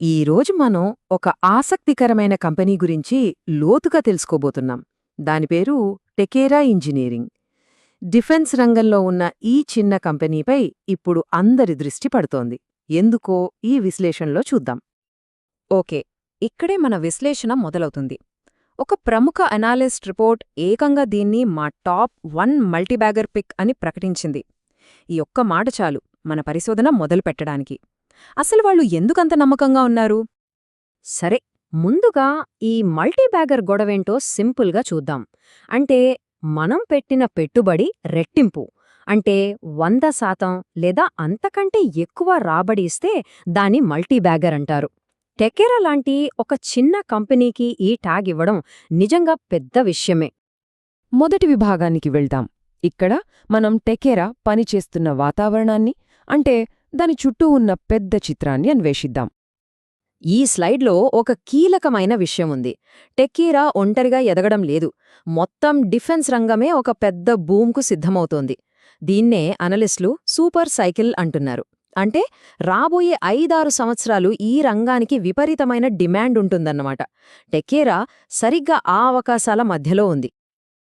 ఈరోజు మనం ఒక ఆసక్తికరమైన కంపెనీ గురించి లోతుగా తెలుసుకోబోతున్నాం. దాని పేరు టెకేరా ఇంజనీరింగ్. డిఫెన్స్ రంగంలో ఉన్న ఈ చిన్న కంపెనీపై ఇప్పుడు అందరి దృష్టి పడుతోంది. ఎందుకో ఈ విశ్లేషణలో చూద్దాం. ఓకే ఇక్కడే మన విశ్లేషణ మొదలవుతుంది. ఒక ప్రముఖ అనాలిస్ట్ రిపోర్ట్ ఏకంగా దీన్ని మా టాప్ వన్ మల్టీబ్యాగర్ పిక్ అని ప్రకటించింది. ఈ ఒక్క మాట చాలు మన పరిశోధన మొదలుపెట్టడానికి. అసలు వాళ్ళు ఎందుకంత నమ్మకంగా ఉన్నారు? సరే ముందుగా ఈ మల్టీబ్యాగర్ గొడవేంటో సింపుల్గా చూద్దాం. అంటే మనం పెట్టిన పెట్టుబడి రెట్టింపు. అంటే వంద శాతం లేదా అంతకంటే ఎక్కువ రాబడి ఇస్తే దాన్ని మల్టీబ్యాగర్ అంటారు. టెకెరా లాంటి ఒక చిన్న కంపెనీకి ఈ ట్యాగ్ ఇవ్వడం నిజంగా పెద్ద విషయమే. మొదటి విభాగానికి వెళ్దాం. ఇక్కడ మనం టెకెరా పనిచేస్తున్న వాతావరణాన్ని అంటే దాని చుట్టూ ఉన్న పెద్ద చిత్రాన్ని అన్వేషిద్దాం. ఈ స్లైడ్లో ఒక కీలకమైన విషయం ఉంది. టెక్కీరా ఒంటరిగా ఎదగడం లేదు. మొత్తం డిఫెన్స్ రంగమే ఒక పెద్ద బూమ్కు సిద్ధమవుతోంది. దీన్నే అనలిస్టులు సూపర్ సైకిల్ అంటున్నారు. అంటే రాబోయే ఐదారు సంవత్సరాలు ఈ రంగానికి విపరీతమైన డిమాండ్ ఉంటుందన్నమాట. టెకేరా సరిగ్గా ఆ అవకాశాల మధ్యలో ఉంది.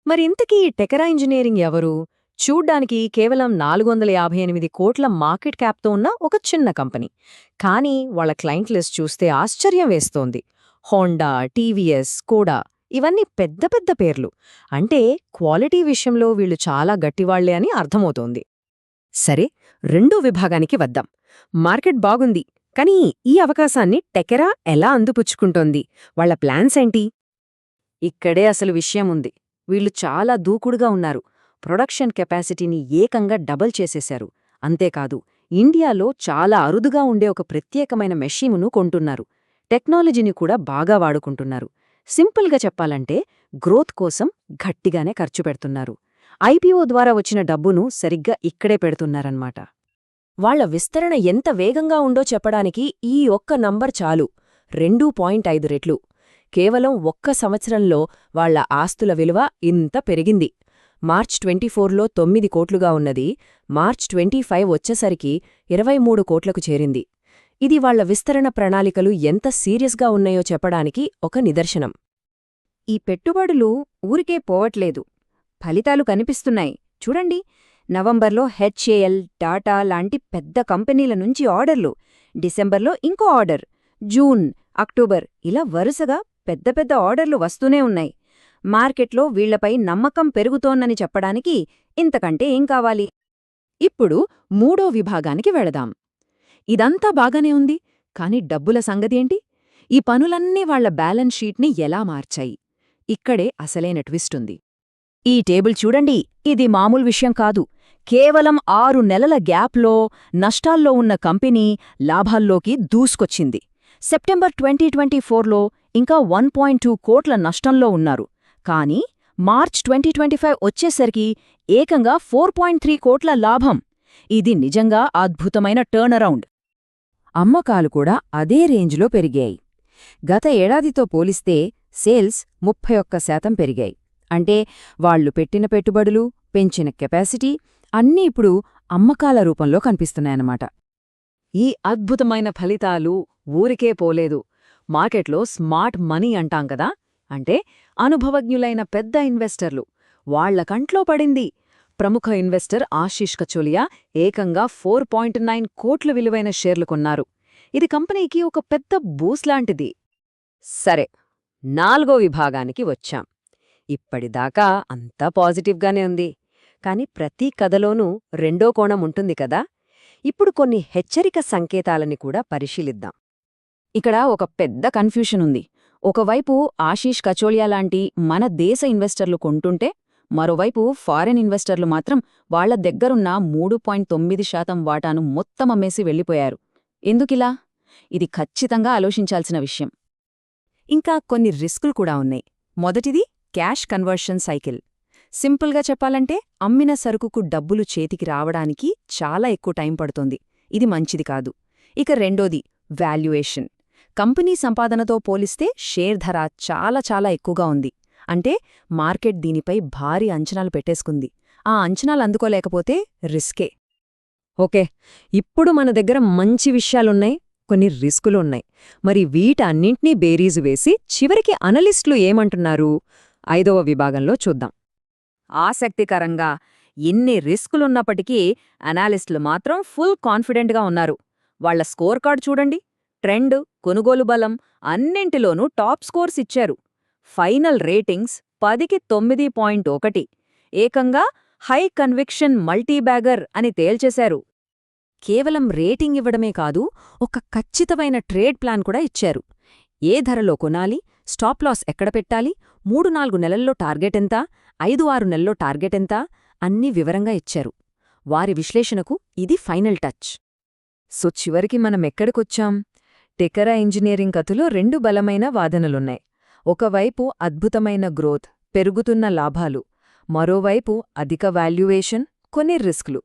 మరింతకీ టెకరా ఇంజనీరింగ్ ఎవరు? చూడ్డానికి కేవలం నాలుగు వందల యాభై ఎనిమిది కోట్ల మార్కెట్ క్యాప్తో ఉన్న ఒక చిన్న కంపెనీ. కానీ వాళ్ళ క్లయింట్ లిస్ట్ చూస్తే ఆశ్చర్యం వేస్తోంది. హోండా టీవీఎస్ కూడా ఇవన్నీ పెద్ద పెద్ద పేర్లు. అంటే క్వాలిటీ విషయంలో వీళ్ళు చాలా గట్టివాళ్ళే అని అర్థమవుతోంది. సరే రెండో విభాగానికి వద్దాం. మార్కెట్ బాగుంది కానీ ఈ అవకాశాన్ని టెకెరా ఎలా అందుపుచ్చుకుంటోంది? వాళ్ళ ప్లాన్స్ ఏంటి? ఇక్కడే అసలు విషయం ఉంది. వీళ్ళు చాలా దూకుడుగా ఉన్నారు. ప్రొడక్షన్ కెపాసిటీని ఏకంగా డబల్ చేసేశారు. అంతేకాదు ఇండియాలో చాలా అరుదుగా ఉండే ఒక ప్రత్యేకమైన మెషీమును కొంటున్నారు. టెక్నాలజీని కూడా బాగా వాడుకుంటున్నారు. సింపుల్గా చెప్పాలంటే గ్రోత్ కోసం గట్టిగానే ఖర్చు పెడుతున్నారు. ఐపీఓ ద్వారా వచ్చిన డబ్బును సరిగ్గా ఇక్కడే పెడుతున్నారన్నమాట. వాళ్ళ విస్తరణ ఎంత వేగంగా ఉందో చెప్పడానికి ఈ ఒక్క నంబర్ చాలు. రెండూ పాయింట్ ఐదు రెట్లు. కేవలం ఒక్క సంవత్సరంలో వాళ్ళ ఆస్తుల విలువ ఇంత పెరిగింది. మార్చ్ ట్వంటీ ఫోర్లో తొమ్మిది కోట్లుగా ఉన్నది. మార్చ్ ట్వంటీ ఫైవ్ వచ్చేసరికి ఇరవై మూడు కోట్లకు చేరింది. ఇది వాళ్ళ విస్తరణ ప్రణాళికలు ఎంత సీరియస్గా ఉన్నాయో చెప్పడానికి ఒక నిదర్శనం. ఈ పెట్టుబడులు ఊరికే పోవట్లేదు. ఫలితాలు కనిపిస్తున్నాయి. చూడండి. నవంబర్లో హెచ్ఏఎల్ టాటా లాంటి పెద్ద కంపెనీల నుంచి ఆర్డర్లు. డిసెంబర్లో ఇంకో ఆర్డర్. జూన్ అక్టోబర్ ఇలా వరుసగా పెద్ద పెద్ద ఆర్డర్లు వస్తూనే ఉన్నాయి. మార్కెట్లో వీళ్ళపై నమ్మకం పెరుగుతోన్నని చెప్పడానికి ఇంతకంటే ఏం కావాలి? ఇప్పుడు మూడో విభాగానికి వెళదాం. ఇదంతా బాగానే ఉంది కాని డబ్బుల సంగతేంటి? ఈ పనులన్నీ వాళ్ళ బ్యాలెన్స్ షీట్ని ఎలా మార్చాయి? ఇక్కడే అసలైన ట్విస్టుంది ఈ టేబుల్ చూడండి ఇది మామూలు విషయం కాదు. కేవలం ఆరు నెలల గ్యాప్లో నష్టాల్లో ఉన్న కంపెనీ లాభాల్లోకి దూసుకొచ్చింది. సెప్టెంబర్ ట్వంటీ ట్వంటీ ఫోర్లో ఇంకా వన్ పాయింట్ టూ కోట్ల నష్టంలో ఉన్నారు. కానీ మార్చ్ ట్వంటీ ట్వంటీ ఫైవ్ వచ్చేసరికి ఏకంగా ఫోర్ పాయింట్ త్రీ కోట్ల లాభం. ఇది నిజంగా అద్భుతమైన టర్నరౌండ్. అమ్మకాలు కూడా అదే రేంజ్లో పెరిగాయి. గత ఏడాదితో పోలిస్తే సేల్స్ ముప్పై ఒక్క శాతం పెరిగాయి. అంటే వాళ్ళు పెట్టిన పెట్టుబడులు పెంచిన కెపాసిటీ అన్నీ ఇప్పుడు అమ్మకాల రూపంలో కనిపిస్తున్నాయన్నమాట. ఈ అద్భుతమైన ఫలితాలు ఊరికే పోలేదు. మార్కెట్లో స్మార్ట్ మనీ అంటాం కదా అంటే అనుభవజ్ఞులైన పెద్ద ఇన్వెస్టర్లు. వాళ్ళ కంట్లో పడింది. ప్రముఖ ఇన్వెస్టర్ ఆశీష్ కచోలియా ఏకంగా ఫోర్ పాయింట్ నైన్ కోట్ల విలువైన షేర్లు కొన్నారు. ఇది కంపెనీకి ఒక పెద్ద బూస్లాంటిది సరే నాలుగో విభాగానికి వచ్చాం. ఇప్పటిదాకా అంతా పాజిటివ్గానే ఉంది. కాని ప్రతి కథలోనూ రెండో కోణం ఉంటుంది కదా? ఇప్పుడు కొన్ని హెచ్చరిక సంకేతాలని కూడా పరిశీలిద్దాం. ఇక్కడ ఒక పెద్ద కన్ఫ్యూషన్ ఉంది. ఒకవైపు ఆశీష్ కచోలియా లాంటి మన దేశ ఇన్వెస్టర్లు కొంటుంటే మరోవైపు ఫారెన్ ఇన్వెస్టర్లు మాత్రం వాళ్ళ దగ్గరున్న మూడు పాయింట్ తొమ్మిది శాతం వాటాను మొత్తం అమ్మేసి వెళ్ళిపోయారు. ఎందుకిలా? ఇది ఖచ్చితంగా ఆలోచించాల్సిన విషయం. ఇంకా కొన్ని రిస్కులు కూడా ఉన్నాయి. మొదటిది క్యాష్ కన్వర్షన్ సైకిల్. సింపుల్గా చెప్పాలంటే అమ్మిన సరుకుకు డబ్బులు చేతికి రావడానికి చాలా ఎక్కువ టైం పడుతోంది. ఇది మంచిది కాదు. ఇక రెండోది వాల్యుయేషన్. కంపెనీ సంపాదనతో పోలిస్తే షేర్ ధర చాలా చాలా ఎక్కువగా ఉంది. అంటే మార్కెట్ దీనిపై భారీ అంచనాలు పెట్టేసుకుంది. ఆ అంచనాలు అందుకోలేకపోతే రిస్కే. ఓకే ఇప్పుడు మన దగ్గర మంచి విషయాలున్నాయి కొన్ని రిస్కులున్నాయి. మరి వీటన్నింటినీ బేరీజు వేసి చివరికి అనలిస్టులు ఏమంటున్నారు? ఐదవ విభాగంలో చూద్దాం. ఆసక్తికరంగా ఎన్ని రిస్కులున్నప్పటికీ అనాలిస్టులు మాత్రం ఫుల్ కాన్ఫిడెంట్గా ఉన్నారు. వాళ్ళ స్కోర్ కార్డ్ చూడండి. ట్రెండ్ కొనుగోలు బలం అన్నింటిలోనూ టాప్ స్కోర్స్ ఇచ్చారు. ఫైనల్ రేటింగ్స్ పదికి తొమ్మిది పాయింట్ ఒకటి. ఏకంగా హై కన్విక్షన్ మల్టీబ్యాగర్ అని తేల్చేశారు. కేవలం రేటింగ్ ఇవ్వడమే కాదు ఒక ఖచ్చితమైన ట్రేడ్ ప్లాన్ కూడా ఇచ్చారు. ఏ ధరలో కొనాలి స్టాప్ లాస్ ఎక్కడ పెట్టాలి మూడు నాలుగు నెలల్లో టార్గెట్ ఎంత ఐదు ఆరు నెలల్లో టార్గెట్ ఎంత అన్నీ వివరంగా ఇచ్చారు. వారి విశ్లేషణకు ఇది ఫైనల్ టచ్. సో చివరికి మనం ఎక్కడికొచ్చాం? టెకరా ఇంజనీరింగ్ కథలో రెండు బలమైన వాదనలున్నాయి. ఒకవైపు అద్భుతమైన గ్రోత్ పెరుగుతున్న లాభాలు మరోవైపు అధిక వాల్యుయేషన్ కొన్ని రిస్క్లు.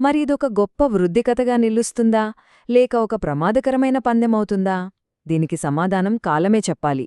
మరి ఇదొక గొప్ప వృద్ధి కథగా నిలుస్తుందా? లేక ఒక ప్రమాదకరమైన పందెమవుతుందా దీనికి సమాధానం కాలమే చెప్పాలి.